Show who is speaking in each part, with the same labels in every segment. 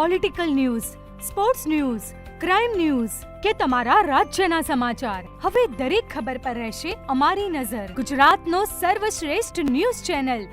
Speaker 1: Political news sports news crime news કે તમારા રાજ્યના સમાચાર. હવે દરેક ખબર પર રહેશે અમારી નજર. ગુજરાતનો સર્વશ્રેષ્ઠ ન્યૂઝ ચેનલ.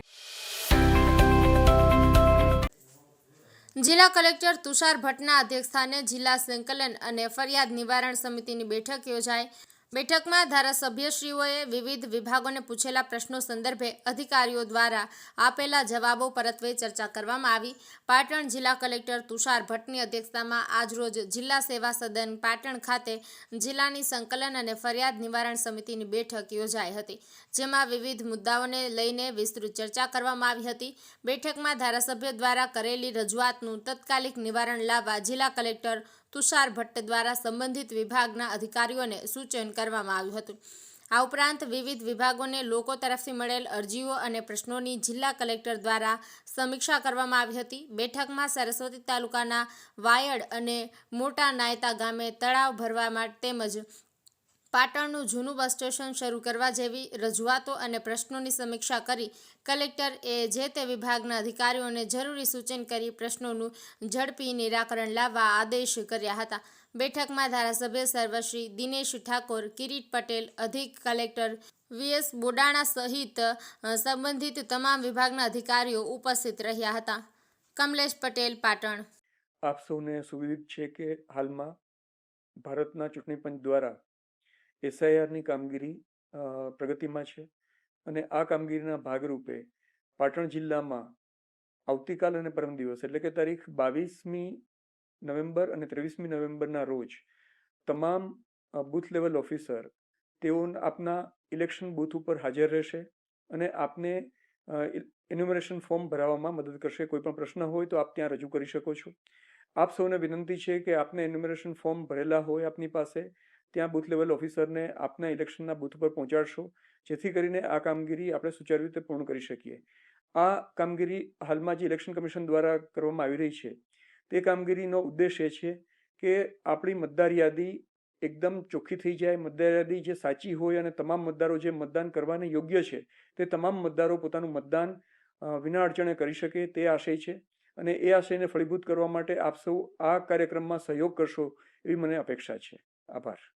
Speaker 2: જિલ્લા કલેક્ટર તુષાર ભટ્ટના અધ્યક્ષસ્થાને જિલ્લા સંકલન અને ફરિયાદ નિવારણ સમિતિની બેઠક યોજાઈ. બેઠકમાં ધારાસભ્યશ્રીઓએ વિવિધ વિભાગોને પૂછેલા પ્રશ્નો સંદર્ભે અધિકારીઓ દ્વારા આપેલા જવાબો પરત્વે ચર્ચા કરવામાં આવી. પાટણ જિલ્લા કલેક્ટર તુષાર ભટ્ટની અધ્યક્ષતામાં આજરોજ જિલ્લા સેવા સદન પાટણ ખાતે જિલ્લાની સંકલન અને ફરિયાદ નિવારણ સમિતિની બેઠક યોજાઈ હતી, જેમાં વિવિધ મુદ્દાઓને લઈને વિસ્તૃત ચર્ચા કરવામાં આવી હતી. બેઠકમાં ધારાસભ્ય દ્વારા કરેલી રજૂઆતનું તત્કાલિક નિવારણ લાવવા જિલ્લા કલેક્ટર તુષાર ભટ્ટ દ્વારા સંબંધિત વિભાગના અધિકારીઓને સૂચન કરવામાં આવ્યું હતું. આ ઉપરાંત વિવિધ વિભાગોને લોકો તરફથી મળેલ અરજીઓ અને પ્રશ્નોની જિલ્લા કલેક્ટર દ્વારા સમીક્ષા કરવામાં આવી હતી. બેઠકમાં સરસ્વતી તાલુકાના વાયડ અને મોટા નાયતા ગામે તળાવ ભરવા માટે તેમજ પાટણનું જૂનું બસ સ્ટેશન શરૂ કરવા જેવી રજૂઆતો અને પ્રશ્નોની સમીક્ષા કરી કલેક્ટર એ જે તે વિભાગના અધિકારીઓને જરૂરી સૂચન કરી પ્રશ્નોનું ઝડપી નિરાકરણ લાવવા આદેશ કર્યા હતા. બેઠકમાં ધારાસભ્ય સર્વશ્રી દિનેશ ઠાકોર, કિરીટ પટેલ, અધિક કલેક્ટર વીએસ બોડાણા સહિત સંબંધિત તમામ વિભાગના અધિકારીઓ ઉપસ્થિત રહ્યા હતા. કમલેશ પટેલ, પાટણ.
Speaker 3: આપ સૌને સુવિદિત છે કે હાલમાં ભારતના ચૂંટણી પંચ દ્વારા એસઆઈઆરની કામગીરી પ્રગતિમાં છે અને આ કામગીરીના ભાગરૂપે પાટણ જિલ્લામાં આવતીકાલ અને પરમ દિવસ, એટલે કે તારીખ બાવીસમી નવેમ્બર અને ત્રેવીસમી નવેમ્બરના રોજ તમામ બૂથ લેવલ ઓફિસર તેઓ આપના ઇલેક્શન બૂથ ઉપર હાજર રહેશે અને આપને એન્યુમરેશન ફોર્મ ભરાવવામાં મદદ કરશે. કોઈ પણ પ્રશ્ન હોય તો આપ ત્યાં રજૂ કરી શકો છો. આપ સૌને વિનંતી છે કે આપને એન્યુમરેશન ફોર્મ ભરેલા હોય આપની પાસે ત્યાં બૂથ લેવલ ઓફિસરને આપના ઇલેક્શનના બૂથ પર પહોંચાડશો, જેથી કરીને આ કામગીરી આપણે સુચારુ રીતે પૂર્ણ કરી શકીએ. આ કામગીરી હાલમાં જે ઇલેક્શન કમિશન દ્વારા કરવામાં આવી રહી છે, તે કામગીરીનો ઉદ્દેશ એ છે કે આપણી મતદાર યાદી એકદમ ચોખ્ખી થઈ જાય, મતદાર યાદી જે સાચી હોય અને તમામ મતદારો જે મતદાન કરવાને યોગ્ય છે, તે તમામ મતદારો પોતાનું મતદાન વિના અડચણે કરી શકે તે આશય છે અને એ આશયને ફળીભૂત કરવા માટે આપ સૌ આ કાર્યક્રમમાં સહયોગ કરશો એવી મને અપેક્ષા છે. આભાર.